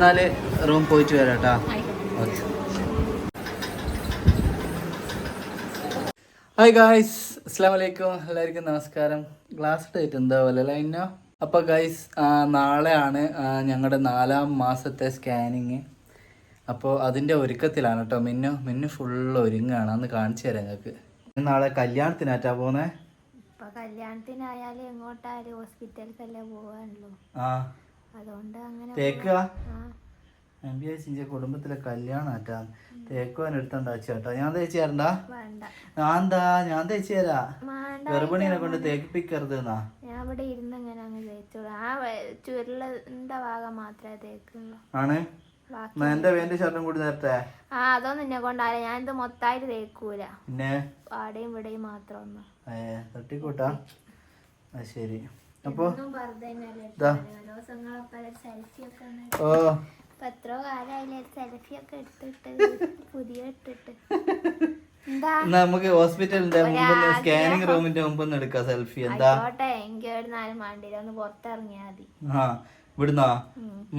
എന്നാൽ റൂം പോയിട്ട് വരാം കേട്ടാ ഓക്കെ ഹായ് ഗായ്സ് അസ്സാം വലൈക്കും എല്ലാവർക്കും നമസ്കാരം ഗ്ലാസ് ഡേറ്റ് എന്താ പോലെ ലൈനോ അപ്പോൾ ഗൈസ് നാളെയാണ് ഞങ്ങളുടെ നാലാം മാസത്തെ സ്കാനിങ് അപ്പോൾ അതിന്റെ ഒരുക്കത്തിലാണ് കേട്ടോ മിന്നു. മിന്നു ഫുള്ള് ഒരുങ്ങാണ്. അന്ന് കാണിച്ചു തരാം ഞങ്ങൾക്ക് നാളെ കല്യാണത്തിനാറ്റാ പോന്നേ കല്യാണത്തിനായാലും എങ്ങോട്ടായാലും ഹോസ്പിറ്റലിലേക്കല്ലേ പോവാണല്ലോ ആ. അതുകൊണ്ട് അങ്ങനെ തേക്കുക കുടുംബത്തിലെ കല്യാണം ആറ്റാ തേക്കുവാൻ എടുത്തോണ്ടാ ചേട്ടാ. ഞാൻ തേച്ച് തരണ്ടാ? ഞാൻ എന്താ ഞാൻ തേച്ച് തരാ. ഗർഭിണീനെ കൊണ്ട് തേക്കിപ്പിക്കരുത് എന്നാ ഞാൻ ഇവിടെ ഇരുന്ന് ഇങ്ങനെ അങ്ങ് തേച്ചോളൂ. ആ ചുരുളിന്റെ ഭാഗം മാത്രമേ തേക്കുള്ളൂ. ആണ്? എന്റെ വേണ്ട ഷർട്ടും കൂടി നേരത്തെ? ആ അതൊന്നും എന്നെ കൊണ്ടാല ഞാൻ ഇത് മൊത്തമായിട്ട് തേക്കൂല. പിന്നെ? അവിടെയും ഇവിടെയും മാത്രം ഒന്ന്. ഏ തട്ടിക്കൂട്ടാ? ശരി. അപ്പൊ സെൽഫി ഒക്കെ ഒന്ന് ഓ. ഇപ്പൊ എത്രയോ കാലമായില്ലേ സെൽഫി ഒക്കെ എടുത്തിട്ട് പുതിയ ഇട്ടിട്ട്. നമുക്ക് ഹോസ്പിറ്റലിന്റെ മുമ്പ് സ്കാനിങ് റൂമിന്റെ മുമ്പ് ഒന്ന് എടുക്കാം സെൽഫി എന്താ? ആ ഇവിടുന്നാ.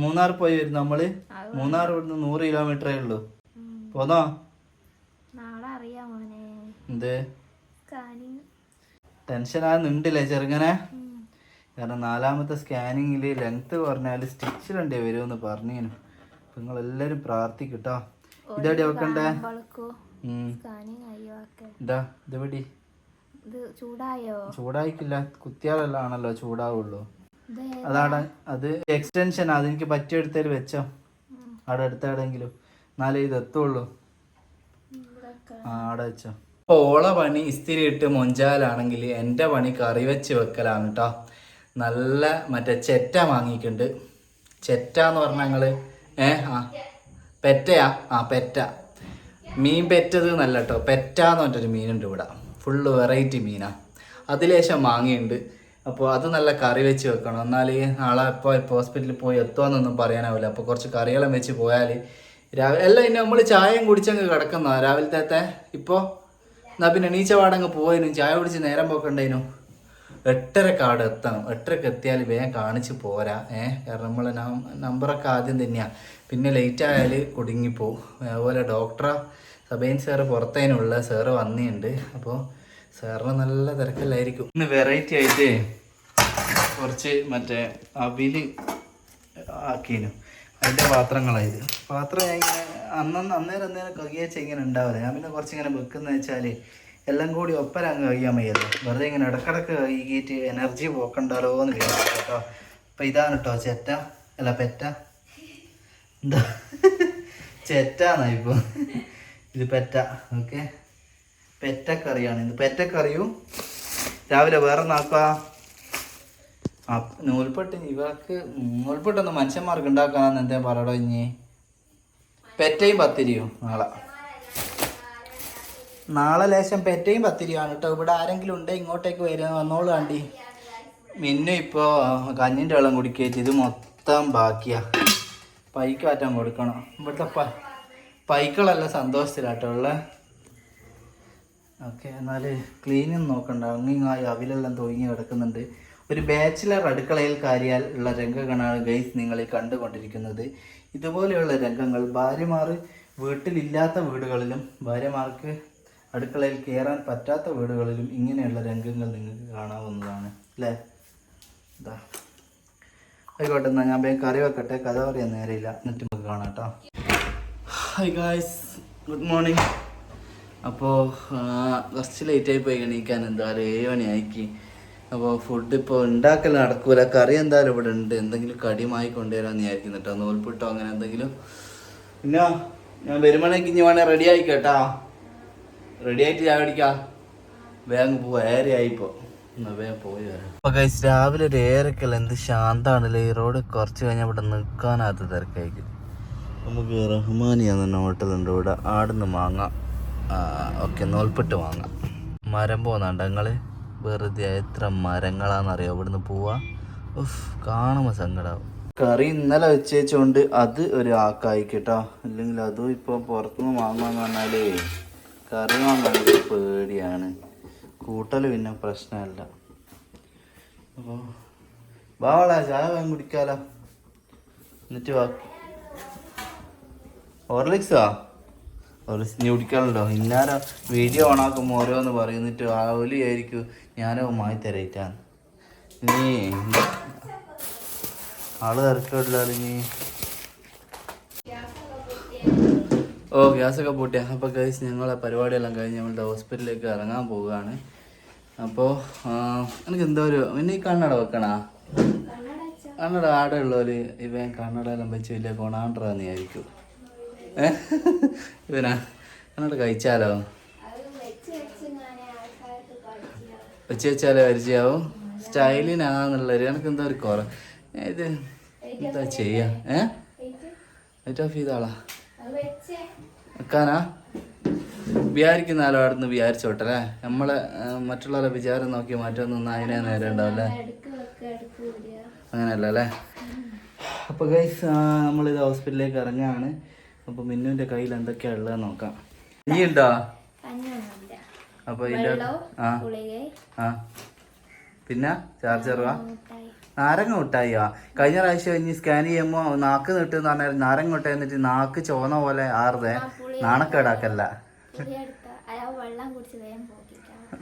മൂന്നാർ പോയി വരുന്ന നമ്മൾ? മൂന്നാർ ഇവിടുന്ന് നൂറ് കിലോമീറ്ററേ ഉള്ളൂ. പോന്നോ? എന്ത്? ടെൻഷൻ ആ നിണ്ടില്ലേ ചെറുങ്ങനെ കാരണം നാലാമത്തെ സ്കാനിങ്ങിൽ ലെങ്ത് പറഞ്ഞാൽ സ്റ്റിച്ച് രണ്ടേ വരുമെന്ന് പറഞ്ഞേനു. നിങ്ങളെല്ലാവരും നിങ്ങൾ എല്ലാരും പ്രാർത്ഥിക്കട്ടോ. ഇതെവിടെ വെക്കണ്ടേ ഇതാ ഇതെവിടെ ചൂടായിക്കില്ല. കുത്തിയാലെല്ലാം ആണല്ലോ ചൂടാവുള്ളൂ അതാണ് അത് എക്സ്റ്റൻഷൻ അതെനിക്ക് പറ്റിയെടുത്തേൽ വെച്ചോ. അവിടെ അടുത്ത എവിടെയെങ്കിലും എന്നാലേ ഇത് എത്തുള്ളൂ. ആ അവിടെ വെച്ചോ. അപ്പോൾ ഓള പണി ഇസ്തിരി ഇട്ട് മൊഞ്ചാലാണെങ്കിൽ എന്റെ പണി കറി വെച്ച് വെക്കലാണ് കേട്ടോ നല്ല മറ്റേ ചെറ്റ വാങ്ങിയിട്ടുണ്ട്. ചെറ്റ എന്ന് പറഞ്ഞാൽ ഞങ്ങൾ ഏ ആ പെറ്റയാ ആ പെറ്റ. മീൻ പെറ്റത് നല്ല കേട്ടോ പെറ്റ എന്ന് പറഞ്ഞൊരു മീനുണ്ട് ഇവിടെ. ഫുള്ള് വെറൈറ്റി മീനാ. അതിലേശം മാങ്ങയുണ്ട്. അപ്പോൾ അത് നല്ല കറി വെച്ച് വെക്കണം. എന്നാൽ നാളെ ഇപ്പോൾ ഇപ്പോൾ ഹോസ്പിറ്റലിൽ പോയി എത്തുമെന്നൊന്നും പറയാനാവില്ല. അപ്പോൾ കുറച്ച് കറികളും വെച്ച് പോയാൽ രാവിലെ എല്ലാം ഇനി നമ്മൾ ചായയും കുടിച്ചങ്ങ് കിടക്കുന്നതാണ് രാവിലത്തെ ഇപ്പോൾ എന്നാ പിന്നെ എണീച്ച പാടങ്ങ് പോയതിനും ചായ കുടിച്ച് നേരം പോക്കണ്ടേനു? എട്ടരക്ക് അവിടെ എത്തണം. എട്ടരക്ക് എത്തിയാൽ വേഗം കാണിച്ച് പോരാ. ഏ? കാരണം നമ്മൾ നമ്പറൊക്കെ ആദ്യം തന്നെയാണ് പിന്നെ ലേറ്റ് ആയാൽ കുടുങ്ങിപ്പോവും. അതുപോലെ ഡോക്ടറെ സബൈൻ സാറ് പുറത്തേനുള്ള സാറ് വന്നിട്ടുണ്ട്. അപ്പോൾ സാറിന് നല്ല തിരക്കല്ലായിരിക്കും. ഇന്ന് വെറൈറ്റി ആയിട്ട് കുറച്ച് മറ്റേ അവിൽ ആക്കീനു. അതിന്റെ പാത്രങ്ങളായത്. പാത്രം ഞാൻ ഇങ്ങനെ അന്നന്ന് അന്നേരം അന്നേരം കകിയച്ച ഇങ്ങനെ ഉണ്ടാവില്ല ഞാൻ പിന്നെ കുറച്ച് ഇങ്ങനെ വെക്കുന്ന വെച്ചാൽ എല്ലാം കൂടി ഒപ്പരം അങ്ങ് കഴിയാൻ വയ്യല്ലോ. വെറുതെ ഇങ്ങനെ ഇടക്കിടക്ക് കഴുകിയിട്ട് എനർജി പോക്കണ്ടാലോ എന്ന് വിചാരിച്ചു കേട്ടോ. അപ്പം ഇതാണ് കേട്ടോ ചെറ്റ. അല്ല പെറ്റ. എന്താ? ചെറ്റാന്നാ ഇപ്പോൾ ഇത് പെറ്റ. ഓക്കെ. പെറ്റക്കറിയാണ്. ഇത് പെറ്റക്കറിയും രാവിലെ വേറെ നാക്കാ നൂൽപ്പെട്ട് ഇവർക്ക് നൂൽപ്പെട്ടൊന്നും മനുഷ്യന്മാർക്ക് ഉണ്ടാക്കാന്ന് എന്തേ പറയടോ ഇനി പെറ്റയും പത്തിരിയും നാളെ. നാളെ ലേശം പെറ്റയും പത്തിരിയാണ് കേട്ടോ. ഇവിടെ ആരെങ്കിലും ഉണ്ടേ ഇങ്ങോട്ടേക്ക് വരുന്ന വന്നോളൂ ആണ്ടി. മിന്നു ഇപ്പോൾ കഞ്ഞിന്റെ വെള്ളം കുടിക്കേറ്റ്. ഇത് മൊത്തം ബാക്കിയാ. പൈക്ക് മാറ്റാൻ കൊടുക്കണം. ഇവിടുത്തെ പ പൈക്കളല്ല സന്തോഷത്തിലാട്ടോ ഉള്ളത് ഓക്കെ എന്നാൽ ക്ലീനിങ് നോക്കണ്ട. അങ്ങിങ്ങായി അവിലെല്ലാം തൂങ്ങി കിടക്കുന്നുണ്ട്. ഒരു ബാച്ചിലർ അടുക്കളയിൽ കാര്യാൽ ഉള്ള രംഗങ്ങളാണ് ഗൈസ് നിങ്ങൾ ഈ കണ്ടുകൊണ്ടിരിക്കുന്നത്. ഇതുപോലെയുള്ള രംഗങ്ങൾ ഭാര്യമാർ വീട്ടിലില്ലാത്ത വീടുകളിലും ഭാര്യമാർക്ക് അടുക്കളയിൽ കയറാൻ പറ്റാത്ത വീടുകളിലും ഇങ്ങനെയുള്ള രംഗങ്ങൾ നിങ്ങൾക്ക് കാണാവുന്നതാണ് അല്ലേ? ആയിക്കോട്ടെ എന്നാൽ ഞാൻ വേഗം കറി വെക്കട്ടെ കഥ പറയാൻ നേരെയില്ല എന്നിട്ട് നമുക്ക് കാണാം ഹായ് ഗായ്സ് ഗുഡ് മോർണിംഗ് അപ്പോൾ കുറച്ച് ലേറ്റായി പോയി എണീക്കാൻ എന്തായാലും ഏഴ് മണി ആയിക്കി അപ്പോൾ ഫുഡ് ഇപ്പോൾ ഉണ്ടാക്കൽ നടക്കൂല കറി എന്തായാലും ഇവിടെ ഉണ്ട്. എന്തെങ്കിലും കടിയുമായി കൊണ്ടുവരാമെന്ന് വിചാരിക്കുന്നു കേട്ടോ. നൂൽപ്പിട്ടോ അങ്ങനെ എന്തെങ്കിലും. പിന്നെ ഞാൻ വരുമ്പോഴേക്ക് ഇനി വേണേൽ റെഡി ആയി കേട്ടാ. റെഡി ആയിട്ട് ചായ പിടിക്കാം വേഗം പോവാ. ഏറെ ആയിപ്പോ എന്നാ വേഗം പോയി വരാം. രാവിലെ ഒരു ഏറെക്കല്ല എന്ത് ശാന്താണല്ലേ? ഈ റോഡ് കുറച്ച് കഴിഞ്ഞാൽ ഇവിടെ നിൽക്കാനാത്ത തിരക്കായിരിക്കും. നമുക്ക് റഹ്മാനിയ എന്ന ഹോട്ടലുണ്ട് ഇവിടെ ആടുന്ന് വാങ്ങാം. ഓക്കെ നോൽപ്പിട്ട് വാങ്ങാം. മരം പോകുന്നുണ്ട് ഞങ്ങൾ വെറുതെ എത്ര മരങ്ങളാണെന്നറിയോ ഇവിടുന്ന് പോവാ. ഉഫ് കാണുമ്പോൾ സങ്കടാവും. കറി ഇന്നലെ വെച്ചേച്ചുകൊണ്ട് അത് ഒരു ആക്കായി കേട്ടോ അല്ലെങ്കിൽ അതും ഇപ്പോൾ പുറത്തുനിന്ന് വാങ്ങാന്ന് പറഞ്ഞാലേ. കറി വാങ്ങാൻ പേടിയാണ്. കൂട്ടൽ പിന്നെ പ്രശ്നമല്ല. അപ്പോൾ ബാവള ചായ വാങ്ങി കുടിക്കാലോ. എന്നിട്ട് വാ. ഹോർലിക്സാ? ഹോർലിക്സ് നീ കുടിക്കാനുണ്ടോ ഇന്നാരോ വീഡിയോ ഓണാക്കുമ്പോൾ ഓരോന്ന് പറയുന്നിട്ട് ആവലി ആയിരിക്കും ഞാനോ മായി തരയിട്ടാണ് നീ ആൾ തിരക്കില്ലാലും നീ ഓ ഗ്യാസൊക്കെ പൊട്ടിയ അപ്പോൾ ഗൈസ് ഞങ്ങളെ പരിപാടിയെല്ലാം കഴിഞ്ഞ് നമ്മളുടെ ഹോസ്പിറ്റലിലേക്ക് ഇറങ്ങാൻ പോവുകയാണ്. അപ്പോൾ എനിക്ക് എന്തോ ഒരു പിന്നെ ഈ കണ്ണട വെക്കണാ? കണ്ണട ആടെ ഉള്ളവര് ഇവൻ കണ്ണടയെല്ലാം വെച്ച് വലിയ കൊണാണ്ടറാന്ന് വിചാരിക്കും. ഇവനാ കണ്ണട കഴിച്ചാലോ? വെച്ച് വെച്ചാലേ പരിചയാവും. സ്റ്റൈലിനാന്നുള്ളൊരു എനിക്ക് എന്തോ ഒരു കുറ ഇത് എന്താ ചെയ്യാ? ഏ? ലൈറ്റ് ഓഫ് ചെയ്താളാ. വെക്കാനാ വിചാരിക്കുന്ന ആളോ വിചാരിച്ചോട്ടല്ലേ നമ്മളെ മറ്റുള്ളവരെ വിചാരം നോക്കി മാറ്റമൊന്നും അതിനെ നേരെ ഉണ്ടാവില്ലേ? അങ്ങനെയല്ല അല്ലേ? അപ്പോൾ ഗൈസ് നമ്മളിത് ഹോസ്പിറ്റലിലേക്ക് ഇറങ്ങുകയാണ് അപ്പോൾ മിന്നുവിന്റെ കയ്യിൽ എന്തൊക്കെയാ ഉള്ളത് നോക്കാം. നീ ഉണ്ടോ? അപ്പൊ അപ്പോൾ ഇതിന്റെ ആ. ആ. പിന്നെ? ചാർജറുവാ നാരങ്ങ മിഠായിയാ കഴിഞ്ഞ പ്രാവശ്യം ഇനി സ്കാൻ ചെയ്യുമ്പോൾ നാക്ക് നീട്ടെന്ന് പറഞ്ഞാൽ നാരങ്ങ മുട്ടായി എന്നിട്ട് നാക്ക് ചോന്ന പോലെ ആറുതേ. നാണക്കേടാക്കല്ല.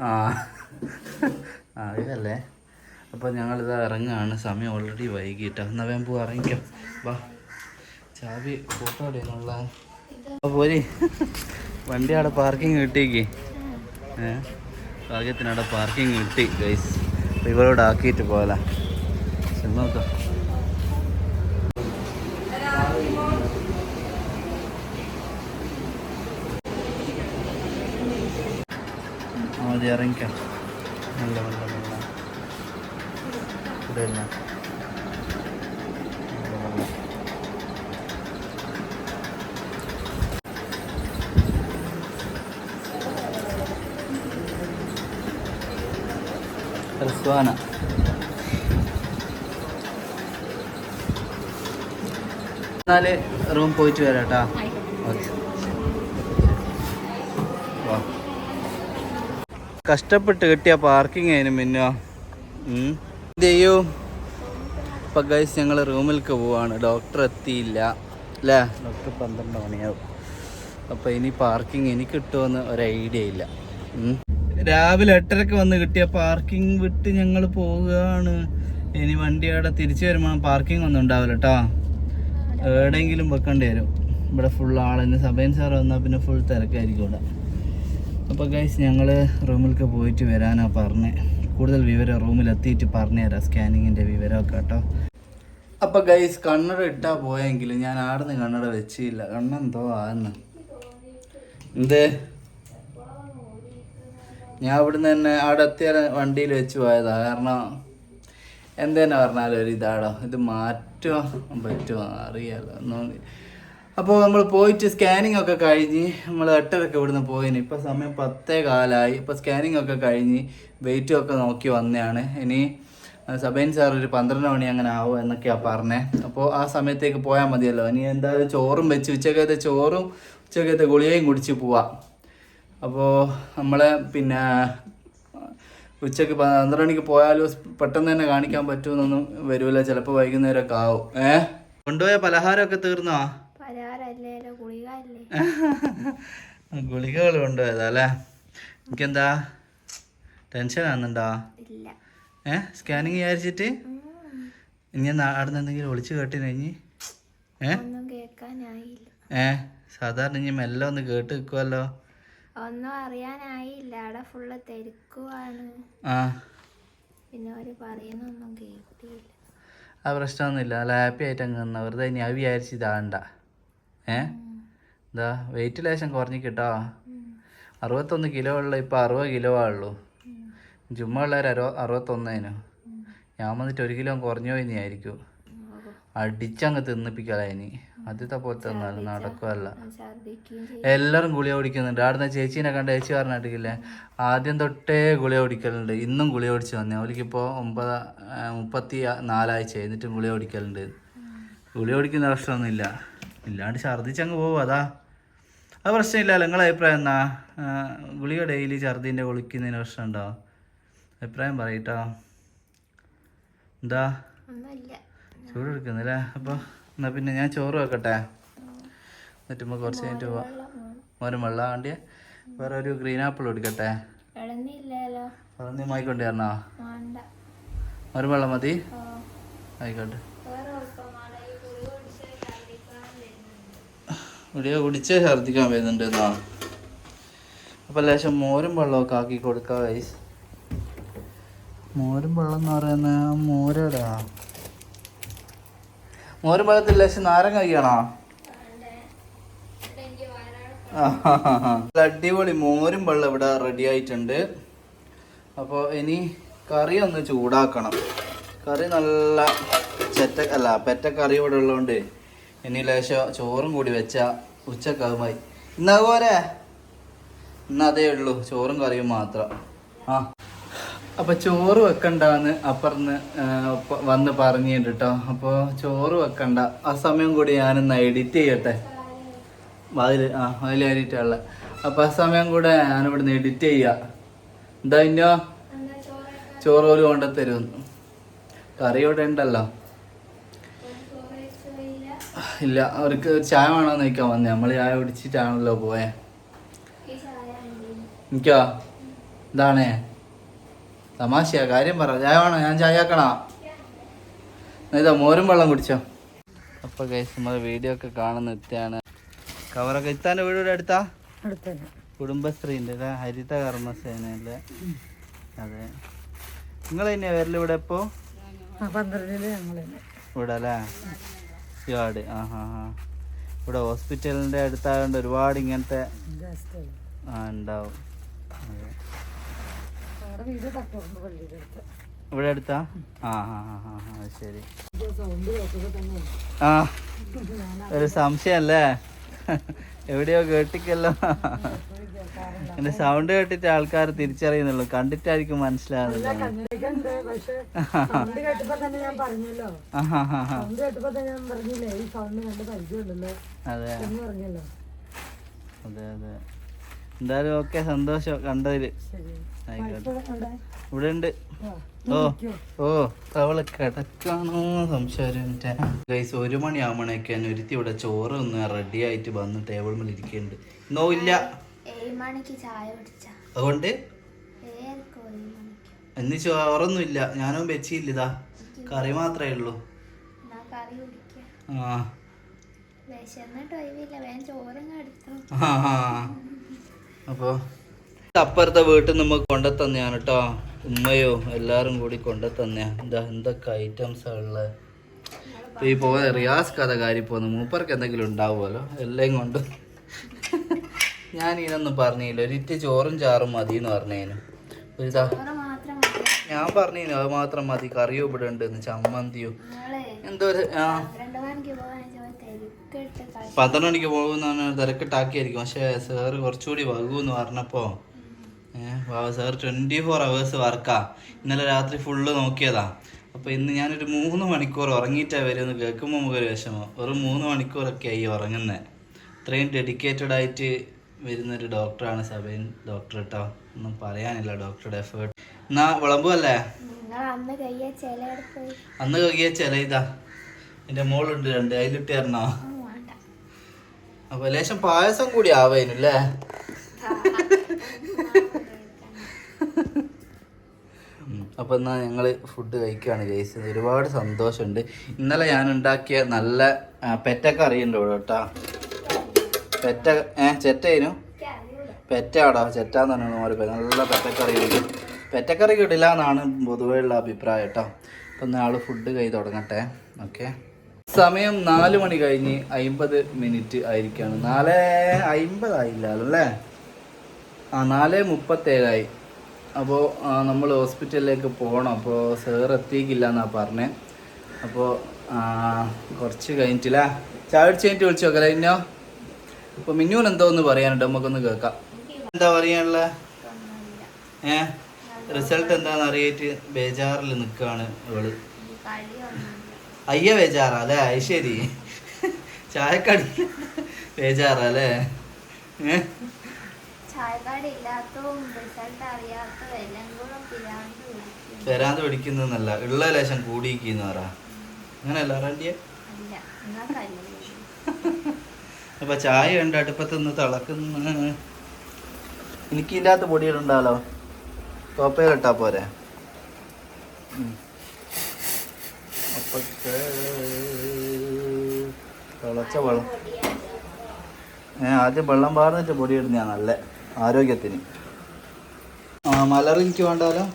ആ ഇതല്ലേ. അപ്പോൾ ഞങ്ങളിത് ഇറങ്ങുകയാണ് സമയം ഓൾറെഡി വൈകിട്ട്. എന്നാൽ വേഗം പോ ഇറങ്ങിക്കാം. വാ. ചാവി ഫോട്ടോ അപ്പോൾ പോരി. വണ്ടി അവിടെ പാർക്കിംഗ് കിട്ടിയേക്ക്. ഏഹ് ഭാഗ്യത്തിനവിടെ പാർക്കിംഗ് കിട്ടി ഗൈസ് ഇവരോട് ആക്കിയിട്ട് പോകല. നോക്കാം ആ മതി ഇറങ്ങിക്കാം നല്ല നല്ല നല്ല ഇവിടെ ഇല്ല നല്ല നല്ല റിസ്വാന എന്നാൽ റൂം പോയിട്ട് വരാം കേട്ടാ. ഓക്കെ കഷ്ടപ്പെട്ട് കിട്ടിയ പാർക്കിംഗ് ആയിരുന്നു മിന്നോ ചെയ്യൂ? ഇപ്പം ഗൈസ് ഞങ്ങൾ റൂമിലേക്ക് പോവാണ്. ഡോക്ടർ എത്തിയില്ല. അല്ലേ? ഡോക്ടർ പന്ത്രണ്ട് മണിയാവും. അപ്പോൾ ഇനി പാർക്കിംഗ് എനിക്ക് കിട്ടുമെന്ന് ഒരു ഐഡിയ ഇല്ല. രാവിലെ എട്ടരക്ക് വന്ന് കിട്ടിയ പാർക്കിംഗ് വിട്ട് ഞങ്ങൾ പോവുകയാണ്. ഇനി വണ്ടി അവിടെ തിരിച്ചു വരുമ്പോൾ പാർക്കിംഗ് ഒന്നും ഉണ്ടാവില്ല കേട്ടോ. എവിടെയെങ്കിലും വെക്കേണ്ടി വരും. ഇവിടെ ഫുൾ ആളെന്നെ. സബൈൻ സാർ വന്നാൽ പിന്നെ ഫുൾ തിരക്കായിരിക്കും ഇവിടെ. അപ്പോൾ ഗൈസ് ഞങ്ങൾ റൂമിലേക്ക് പോയിട്ട് വരാനാണ് പറഞ്ഞത് കൂടുതൽ വിവരം റൂമിലെത്തിയിട്ട് പറഞ്ഞു തരാം. സ്കാനിങ്ങിന്റെ വിവരമൊക്കെ കേട്ടോ. അപ്പോൾ ഗൈസ് കണ്ണട ഇട്ടാ പോയെങ്കിലും ഞാൻ ആടുന്ന് കണ്ണട വെച്ചില്ല. കണ്ണെന്തോ ആന്ന്. എന്ത്? ഞാൻ ഇവിടുന്ന് തന്നെ അവിടെ എത്തിയ വണ്ടിയിൽ വെച്ച് പോയതാണ് കാരണം എന്തെന്നെ പറഞ്ഞാൽ ഒരു ഇതാടോ. ഇത് മാറ്റോ പറ്റുമോ അറിയാലോ. ഒന്നും അപ്പോൾ നമ്മൾ പോയിട്ട് സ്കാനിങ് ഒക്കെ കഴിഞ്ഞ് നമ്മൾ എട്ടരക്ക് ഇവിടുന്ന് പോയിന്. ഇപ്പോൾ സമയം പത്തേ കാലായി. ഇപ്പോൾ സ്കാനിങ് ഒക്കെ കഴിഞ്ഞ് വെയിറ്റും ഒക്കെ നോക്കി വന്നതാണ് ഇനി സബൈൻ സാർ ഒരു പന്ത്രണ്ട് മണി അങ്ങനെ ആവും എന്നൊക്കെയാണ് പറഞ്ഞത് അപ്പോൾ ആ സമയത്തേക്ക് പോയാൽ മതിയല്ലോ. ഇനി എന്തായാലും ചോറും വെച്ച് ഉച്ചക്കത്തെ ചോറും ഉച്ചക്കത്തെ ഗുളികയും കുടിച്ച് പോവാം. അപ്പോൾ നമ്മളെ പിന്നെ ഉച്ചയ്ക്ക് പന്ത്രണ്ട് മണിക്ക് പോയാലും പെട്ടെന്ന് തന്നെ കാണിക്കാൻ പറ്റുമെന്നൊന്നും വരൂല. ചിലപ്പോൾ വൈകുന്നേരമൊക്കെ ആവും. ഏ? കൊണ്ടുപോയ പലഹാരമൊക്കെ തീർന്നോ? ഗുളികകൾ കൊണ്ടുപോയതാ അല്ലേ എനിക്കെന്താ? ടെൻഷൻ ആണെന്നുണ്ടോ ഏ? സ്കാനിങ് വിചാരിച്ചിട്ട്. ഇനി അവിടെ നിന്ന് എന്തെങ്കിലും ഒളിച്ചു കേട്ടി കഴിഞ്ഞ് ഏ? ഏ? സാധാരണ ഇനി മെല്ലെ ഒന്ന് കേട്ട് നിൽക്കുമല്ലോ ഒന്നും അറിയാനായില്ല. അവിടെ ഫുള്ള് തിരക്കുവാണ്. പിന്നെ അവർ പറയുന്നൊന്നും കേട്ടില്ല. ആ പ്രശ്നമൊന്നുമില്ല. നല്ല ഹാപ്പി ആയിട്ട് അങ്ങ് നിന്നാ. വെറുതെ ഇനി അത് വിചാരിച്ച് ഇതാണ്ട. ഏ? എന്താ വെയിറ്റ് ലേശം കുറഞ്ഞു കിട്ടോ അറുപത്തൊന്ന് കിലോ ഉള്ള. ഇപ്പം അറുപത് കിലോ ഉള്ളൂ ചുമ്മാ ഉള്ളവർ അറുപ അറുപത്തൊന്നേനു. ഞാൻ വന്നിട്ട് ഒരു കിലോ കുറഞ്ഞു പോയിനി ആയിരിക്കും. അടിച്ചങ്ങ് തിന്നിപ്പിക്കാതെ ഇനി. ആദ്യത്തെ പോലത്തെ നടക്കുവല്ല. നടക്കുമല്ല എല്ലാവരും ഗുളിക കുടിക്കുന്നുണ്ട്. ആടുന്ന ചേച്ചീനെ കണ്ട ചേച്ചി പറഞ്ഞിട്ടില്ലേ ആദ്യം തൊട്ടേ ഗുളിക കുടിക്കലുണ്ട്. ഇന്നും ഗുളിക കുടിച്ച് വന്നേ. അവൾക്കിപ്പോൾ ഒമ്പത് മുപ്പത്തി നാലാഴ്ച എന്നിട്ടും ഗുളിക കുടിക്കലുണ്ട്. ഗുളിക കുടിക്കുന്ന പ്രശ്നമൊന്നുമില്ല. ഇല്ലാണ്ട് ഛർദിച്ചങ്ങ് പോകും അതാ. അത് പ്രശ്നമില്ലല്ലോ നിങ്ങളെ അഭിപ്രായം എന്നാ ഗുളിക ഡെയിലി ഛർദീന്റെ കുളിക്കുന്നതിന് പ്രശ്നമുണ്ടോ? അഭിപ്രായം പറയട്ടോ എന്താ? ഒന്നുമില്ല. ചൂട് എടുക്കുന്നില്ലേ അപ്പോൾ എന്നാൽ പിന്നെ ഞാൻ ചോറ് വെക്കട്ടെ? എന്നിട്ട് നമുക്ക് കുറച്ച് കഴിഞ്ഞിട്ട് പോവാം. മോരും വെള്ളം വേണ്ടിയ വേറെ ഒരു ഗ്രീൻ ആപ്പിൾ എടുക്കട്ടെ ഇളന്നില്ലല്ലോ മായിക്കൊണ്ട് തരണോ ഒരു വെള്ളം മതി? ആയിക്കോട്ടെ. കുളി കുടിച്ച് ഛർദ്ദിക്കാൻ വരുന്നുണ്ട്. എന്നാ അപ്പം ലേശം മോരും വെള്ളമൊക്കെ ആക്കി കൊടുക്കാം ഗൈസ് മോരും വെള്ളം എന്ന് പറയുന്ന മോരടാ. മോരും പഴത്തിൽ ലക്ഷം നാരങ്ങ കഴിക്കണോ? അടിപൊളി മോരും വെള്ളം ഇവിടെ റെഡി ആയിട്ടുണ്ട്. അപ്പോൾ ഇനി കറി ഒന്ന് ചൂടാക്കണം. കറി നല്ല ചെറ്റ അല്ല പെറ്റ കറി ഇവിടെ ഉള്ളതുകൊണ്ട് ഇനി ലേശം ചോറും കൂടി വെച്ച ഉച്ചക്കാവുമായി ഇന്നതുപോലെ ഇന്നതേ ഉള്ളൂ ചോറും കറിയും മാത്രം. ആ. അപ്പൊ ചോറ് വെക്കണ്ടെന്ന് അപ്പുറന്ന് വന്ന് പറഞ്ഞു കേട്ടോ അപ്പോൾ ചോറ് വെക്കണ്ട. ആ സമയം കൂടി ഞാനൊന്ന് എഡിറ്റ് ചെയ്യട്ടെ? അതിൽ ആ അതിൽ എഡിറ്റുള്ള അപ്പൊ ആ സമയം കൂടെ ഞാനിവിടുന്ന് എഡിറ്റ് ചെയ്യാ. എന്താ ഇന്നോ? ചോറ് പോലും കൊണ്ട തരും കറി ഇവിടെ ഉണ്ടല്ലോ. ഇല്ല അവർക്ക് ചായ വേണമെന്ന് നോക്കാൻ വന്നേ. നമ്മൾ ചായ കുടിച്ചിട്ടാണല്ലോ പോയെ. എനിക്കോ? ഇതാണേ. തമാശയാ കാര്യം പറ. ചായ വേണോ ഞാൻ ചായ ആക്കണോ ഇതാ മോരും വെള്ളം കുടിച്ചോ. അപ്പൊ ഗൈസ് നമ്മൾ വീഡിയോ ഒക്കെ കാണുന്ന എത്തിയാണ് കവറൊക്കെ ഇത്താന്റെ വീട് ഇവിടെ അടുത്താ? കുടുംബശ്രീന്റെ അല്ലേ? ഹരിത കർമ്മസേനയിലെ. അതെ. നിങ്ങൾ തന്നെയാ വരൽ ഇവിടെ ഇപ്പോൾ ഇവിടെ അല്ലേ? ഒരുപാട് ആ ഹാ ഹാ ഇവിടെ ഹോസ്പിറ്റലിന്റെ അടുത്തായതുകൊണ്ട് ഒരുപാട് ഇങ്ങനത്തെ ആ ഉണ്ടാവും. അതെ. ഇവിടെ അടുത്താ? ആ ആ ആ ആ ആ, ശരി. ആ ഒരു സംശയല്ലേ? എവിടെയോ കേട്ടിക്കല്ലോ. എന്റെ സൗണ്ട് കേട്ടിട്ട് ആൾക്കാർ തിരിച്ചറിയുന്നുള്ളൂ. കണ്ടിട്ടായിരിക്കും മനസ്സിലാകുന്നില്ല അതെ. അതെ അതെ. എന്തായാലും ഓക്കെ സന്തോഷം കണ്ടതിൽ. ആയിക്കോട്ടെ. ഇവിടെ ഉണ്ട് ഓ ഓ അവൾ കിടക്കാണോ സംശയം ഗൈസ് ഒരു മണിയാകുമ്പോഴേക്ക് ഞാൻ ഒരുത്തി ഇവിടെ ചോറ് ഒന്ന് റെഡി ആയിട്ട് വന്ന് ടേബിൾ മേൽ ഇരിക്കുന്നുണ്ട്. നോ ഇല്ല? അതുകൊണ്ട്? എന്നിച്ചു ഇന്ന് ചോറൊന്നും ഇല്ല. ഞാനും വെച്ചില്ല ഇതാ. കറി മാത്രമേ ഉള്ളൂ. ആ ആ, അപ്പോ അപ്പുറത്തെ വീട്ടിൽ നിന്ന് കൊണ്ടു തന്നെയാണ് കേട്ടോ ഉമ്മയോ എല്ലാരും കൂടി കൊണ്ടുതന്നെയാ. എന്താ എന്തൊക്കെ ഐറ്റംസ് ഉള്ളത് ഈ പോലെ റിയാസ് കഥ കാര്യം പോന്ന്. മൂപ്പർക്ക് എന്തെങ്കിലും ഉണ്ടാവുമല്ലോ? എല്ലാം കൊണ്ട്. ഞാൻ ഇതൊന്നും പറഞ്ഞില്ല. ഒരിറ്റ് ചോറും ചാറും മതി എന്ന് പറഞ്ഞേനു. ഒരു ഇതാ ചോറ് മാത്രം മതി ഞാൻ പറഞ്ഞു അത് മാത്രം മതി കറിയോ ഇവിടെ ഉണ്ട് ചമ്മന്തിയോ. എന്തോ ആ. പന്ത്രണ്ട് മണിക്ക് പോകുന്ന തിരക്കിട്ടാക്കിയായിരിക്കും പക്ഷേ സാറ് കുറച്ചുകൂടി വകുമെന്ന് പറഞ്ഞപ്പോൾ ഏഹ് സാർ ട്വന്റി ഫോർ അവേഴ്സ് വർക്കാ ഇന്നലെ രാത്രി ഫുള്ള് നോക്കിയതാ. അപ്പോൾ ഇന്ന് ഞാനൊരു മൂന്ന് മണിക്കൂർ ഉറങ്ങിയിട്ടാ വരുമെന്ന് കേൾക്കുമ്പോൾ നമുക്കൊരു വിഷമം. ഒരു മൂന്ന് മണിക്കൂറൊക്കെ ആയി ഉറങ്ങുന്നേ. ഇത്രയും ഡെഡിക്കേറ്റഡ് ആയിട്ട് വരുന്നൊരു ഡോക്ടറാണ് സബൈൻ. ഡോക്ടർ കേട്ടോ ഒന്നും പറയാനില്ല. ഡോക്ടറുടെ എഫേർട്ട് എന്നാ വിളമ്പല്ലേ അന്ന് കയ്യ ചെല അന്ന് കഴിയ ചില ഇതാ. എന്റെ മോളുണ്ട് രണ്ട് അതിലിട്ട് തരണോ അപ്പൊ ലേശം പായസം കൂടി ആവേനു അല്ലേ അപ്പൊ എന്നാ ഞങ്ങൾ ഫുഡ് കഴിക്കുകയാണ് ഗൈസ് ഒരുപാട് സന്തോഷമുണ്ട് ഇന്നലെ ഞാൻ ഉണ്ടാക്കിയ നല്ല ആ, പെറ്റക്കറി ഉണ്ട് ഇവിടെ കേട്ടാ പെറ്റ ഏ ചെറ്റേനു? പെറ്റാടാ ചെറ്റാന്ന് പറഞ്ഞു ഒരു നല്ല പെറ്റക്കറി കിട്ടും പെറ്റക്കറി കിട്ടില്ല എന്നാണ് പൊതുവേ ഉള്ള അഭിപ്രായം കേട്ടോ. അപ്പൊ നാൾ ഫുഡ് കൈ തുടങ്ങട്ടെ. ഓക്കെ സമയം നാല് മണി കഴിഞ്ഞ് അയിമ്പത് മിനിറ്റ് ആയിരിക്കാണ്. നാല് അയിമ്പതായില്ല അല്ലേ? ആ നാല് മുപ്പത്തേഴായി. അപ്പോൾ നമ്മൾ ഹോസ്പിറ്റലിലേക്ക് പോകണം അപ്പോൾ സാർ എത്തിക്കില്ല എന്നാണ് പറഞ്ഞത് അപ്പോൾ കുറച്ച് കഴിഞ്ഞിട്ടില്ല. ചായ കഴിഞ്ഞിട്ട് വിളിച്ചു നോക്കല്ലേ ഇന്നോ? അപ്പോൾ മിന്നൂൻ എന്തോ ഒന്ന് പറയാനുണ്ട് നമുക്കൊന്ന് കേൾക്കാം. എന്താ പറയാനുള്ള? ഏ? റിസൾട്ട് എന്താന്ന് അറിയിട്ട് ബേജാറിൽ നിൽക്കുകയാണ് ഇവൾ. അയ്യ ബേജാറാ അല്ലേ? അത് ശരി. ചായക്കടി. ബേജാറാ അല്ലേ? തരാന്ത് പിടിക്കുന്നല്ല ഉള്ള ലേശം കൂടിയിരിക്കുന്ന പറ അങ്ങനെയല്ല റണ്ടിയെ അപ്പൊ ചായ ഉണ്ട് അടുപ്പത്ത് നിന്ന് തിളക്കുന്ന. എനിക്കില്ലാത്ത പൊടികളുണ്ടാലോ? ഇട്ടാ പോരെ. തിളച്ച വെള്ളം. ഏ ആദ്യം വെള്ളം പാർന്നിട്ട് പൊടിയിടുന്ന നല്ല. ആരോഗ്യത്തിന്. ആ മലർ എനിക്ക് വേണ്ടാലോ?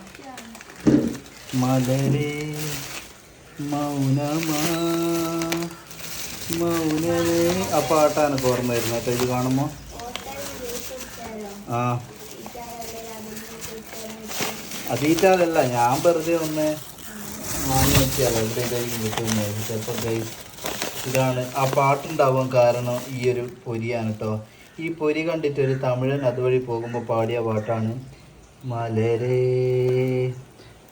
മലരേ മൗനമാ. മൗനമേ പാട്ടാണ് ഓർമ്മ വരുന്നത്. കേട്ടോ ഇത് കാണുമ്പോൾ ആ. അതീറ്റാലല്ല ഞാൻ വെറുതെ ഒന്ന് വാങ്ങി ഗൈസ് ഇതാണ്. ആ പാട്ടുണ്ടാവാൻ കാരണം ഈ ഒരു പൊരിയാണ് കേട്ടോ. ഈ പൊരി കണ്ടിട്ട് ഒരു തമിഴൻ അതുവഴി പോകുമ്പോൾ പാടിയ പാട്ടാണ് മലരേ.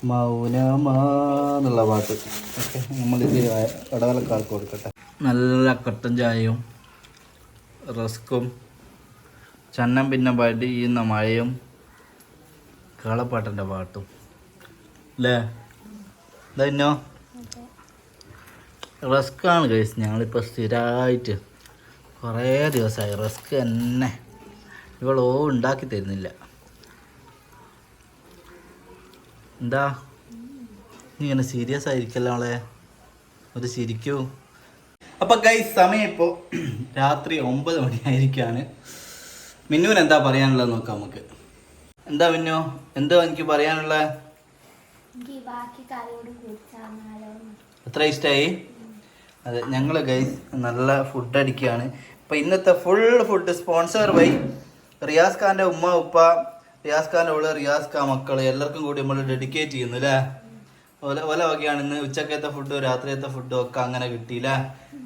മൗനമാ എന്നുള്ള പാട്ട്. ഓക്കെ നമ്മളിത് ഇടവലക്കാർക്ക് കൊടുക്കട്ടെ. നല്ല കട്ടൻ ചായയും റസ്ക്കും ചന്നം പിന്നെ പടിയുന്ന മഴയും കളപ്പാട്ടന്റെ പാട്ടും. അല്ലേ ഇതന്നോ റസ്ക്കാണ് കഴിച്ച് ഞങ്ങളിപ്പോൾ സ്ഥിരമായിട്ട് കുറേ ദിവസമായി റസ്ക് തന്നെ. ഇവളോ ഉണ്ടാക്കി തരുന്നില്ല. എന്താ? നീ ഇങ്ങനെ സീരിയസ് ആയിരിക്കല്ലോ അവളെ ഒരു ചിരിക്കൂ. അപ്പം ഗൈ സമയം ഇപ്പോ രാത്രി ഒമ്പത് മണിയായിരിക്കാണ്. മിന്നുവിന് എന്താ പറയാനുള്ളത് നോക്കാം നമുക്ക്. എന്താ മിന്നു? എന്താ എനിക്ക് പറയാനുള്ള? അത്ര ഇഷ്ടമായി അതെ ഞങ്ങൾ ഗൈസ് നല്ല ഫുഡ് അടിക്കുകയാണ് ഇപ്പം ഇന്നത്തെ ഫുൾ ഫുഡ് സ്പോൺസർ വൈ റിയാസ് ഖാന്റെ ഉമ്മ ഉപ്പ റിയാസ് ഖാന്റെ ഉള്ള റിയാസ് ഖാ മക്കൾ എല്ലാവർക്കും കൂടി നമ്മൾ ഡെഡിക്കേറ്റ് ചെയ്യുന്നു അല്ലേ ഓല ഓല വകയാണ് ഇന്ന് ഉച്ചക്കത്തെ ഫുഡും രാത്രിയത്തെ ഫുഡും ഒക്കെ അങ്ങനെ കിട്ടിയില്ല.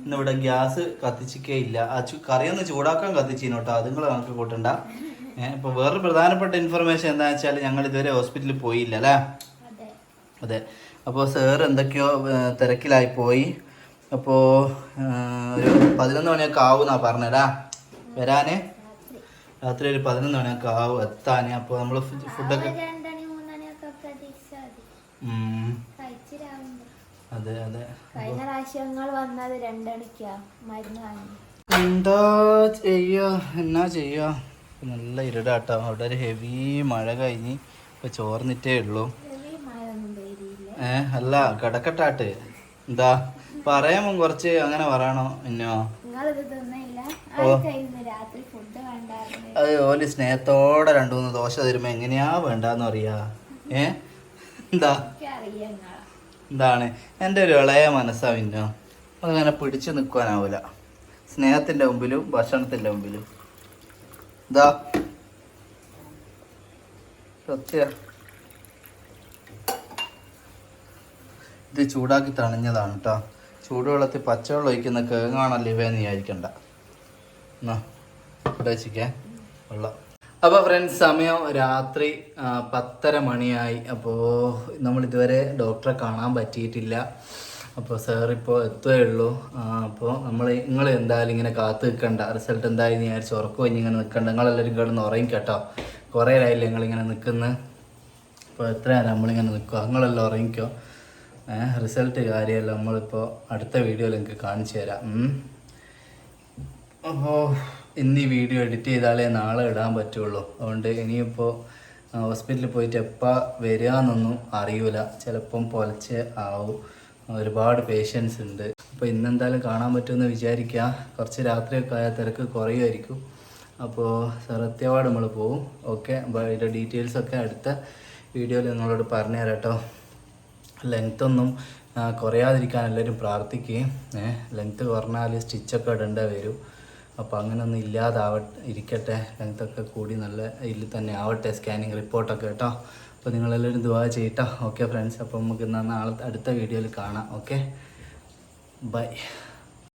ഇന്ന് ഇവിടെ ഗ്യാസ് കത്തിച്ചിക്കേ ഇല്ല. ആ കറിയൊന്ന് ചൂടാക്കാൻ കത്തിച്ചിരുന്നു കേട്ടോ. അതുങ്ങൾ നമുക്ക് കൂട്ടണ്ട. ഇപ്പൊ വേറൊരു പ്രധാനപ്പെട്ട ഇൻഫർമേഷൻ എന്താണെന്ന് വെച്ചാൽ ഞങ്ങൾ ഇതുവരെ ഹോസ്പിറ്റലിൽ പോയില്ല അല്ലേ അതെ. അപ്പോൾ സാർ എന്തൊക്കെയോ തിരക്കിലായി പോയി. അപ്പോൾ ഒരു പതിനൊന്ന് മണിയൊക്കെ ആവുന്നാ പറഞ്ഞടാ വരാന്? രാത്രി ഒരു പതിനൊന്ന് മണിയൊക്കെ ആവും എത്താൻ. അപ്പോൾ നമ്മൾ ഫുഡൊക്കെ അതെ അതെ. കഴിഞ്ഞ പ്രാവശ്യങ്ങൾ വന്നത് രണ്ടണിക്കാ മരുന്ന് വാങ്ങി. എന്താ ചെയ്യോ? എന്നാ ചെയ്യോ? നല്ല ഇരുടാട്ടോ. അവിടെ ഒരു ഹെവി മഴ കഴിഞ്ഞ് ഇപ്പൊ ചോർന്നിട്ടേ ഉള്ളൂ. ഏഹ് ഏ അല്ല കിടക്കട്ടാട്ട്. എന്താ? പറയാമോ കുറച്ച് അങ്ങനെ പറയണോ? ഇന്നോ? ഓ. ആർക്കായിരുന്നു രാത്രി ഫുഡ് വേണ്ടായിരുന്നു അത് ഓൽ സ്നേഹത്തോടെ രണ്ടു മൂന്ന് ദോശ തരുമ്പോ എങ്ങനെയാ വേണ്ടെന്ന് അറിയാ? ഏ? എന്താ? എന്താണ്? എന്റെ ഒരു ഇളയ മനസ്സാ പിന്നോ. അതങ്ങനെ പിടിച്ചു നിൽക്കാനാവൂല സ്നേഹത്തിന്റെ മുമ്പിലും ഭക്ഷണത്തിന്റെ മുമ്പിലും. എന്താ സത്യ. ഇത് ചൂടാക്കി തണിഞ്ഞതാണ് കേട്ടോ ചൂടുവെള്ളത്തിൽ പച്ചവെള്ളം ഒഴിക്കുന്ന കേങ്ങാണല്ലോ ഇവയെന്ന് വിചാരിക്കണ്ട. എന്നാ ഇവിടെ വെള്ളം അപ്പോൾ ഫ്രണ്ട്സ് സമയം രാത്രി പത്തര മണിയായി. അപ്പോൾ നമ്മൾ ഇതുവരെ ഡോക്ടറെ കാണാൻ പറ്റിയിട്ടില്ല. അപ്പോൾ സാർ ഇപ്പോൾ എത്തുകയേ ഉള്ളൂ. അപ്പോൾ നമ്മൾ നിങ്ങൾ എന്തായാലും ഇങ്ങനെ കാത്തു നിൽക്കണ്ട. റിസൾട്ട് എന്തായാലും വിചാരിച്ച് ഉറക്കം കഴിഞ്ഞ് ഇങ്ങനെ നിൽക്കണ്ട. നിങ്ങളെല്ലാവരും കിടന്ന് ഉറങ്ങി കേട്ടോ. കുറേ ആയില്ലേ നിങ്ങളിങ്ങനെ നിൽക്കുന്നത് അപ്പോൾ എത്ര നേരം നമ്മളിങ്ങനെ നിൽക്കുക നിങ്ങളെല്ലാം ഉറങ്ങിക്കോ. റിസൾട്ട് കാര്യമല്ല. നമ്മളിപ്പോൾ അടുത്ത വീഡിയോയിൽ നിങ്ങൾക്ക് കാണിച്ചു തരാം. അപ്പോൾ ഇന്ന് ഈ വീഡിയോ എഡിറ്റ് ചെയ്താലേ നാളെ ഇടാൻ പറ്റുള്ളൂ. അതുകൊണ്ട് ഇനിയിപ്പോൾ ഹോസ്പിറ്റലിൽ പോയിട്ട് എപ്പോൾ വരിക എന്നൊന്നും അറിയൂല. ചിലപ്പം പൊലച്ച് ആവും. ഒരുപാട് പേഷ്യൻസ് ഉണ്ട്. അപ്പോൾ ഇന്നെന്തായാലും കാണാൻ പറ്റുമെന്ന് വിചാരിക്കുക കുറച്ച് രാത്രിയൊക്കെ ആയ തിരക്ക് കുറയുമായിരിക്കും. അപ്പോൾ സത്യവാട് നമ്മൾ പോവും. ഓക്കെ അപ്പോൾ അതിന്റെ ഡീറ്റെയിൽസൊക്കെ അടുത്ത വീഡിയോയിൽ നിങ്ങളോട് പറഞ്ഞു തരാം കേട്ടോ. ലെങ്ത്തൊന്നും കുറയാതിരിക്കാൻ എല്ലാവരും പ്രാർത്ഥിക്കുകയും ലെങ്ത്ത് കുറഞ്ഞാൽ സ്റ്റിച്ചൊക്കെ ഇടേണ്ട വരും. അപ്പോൾ അങ്ങനെയൊന്നും ഇല്ലാതാവ ഇരിക്കട്ടെ. ഒക്കെ കൂടി നല്ല ഇതിൽ തന്നെ ആവട്ടെ. സ്കാനിങ് റിപ്പോർട്ടൊക്കെ കേട്ടോ. അപ്പോൾ നിങ്ങളെല്ലാവരും ദുവാ ചെയ്യട്ടോ. ഓക്കെ ഫ്രണ്ട്സ് അപ്പോൾ നമുക്ക് എന്നാൽ നാളെ അടുത്ത വീഡിയോയിൽ കാണാം. Okay bye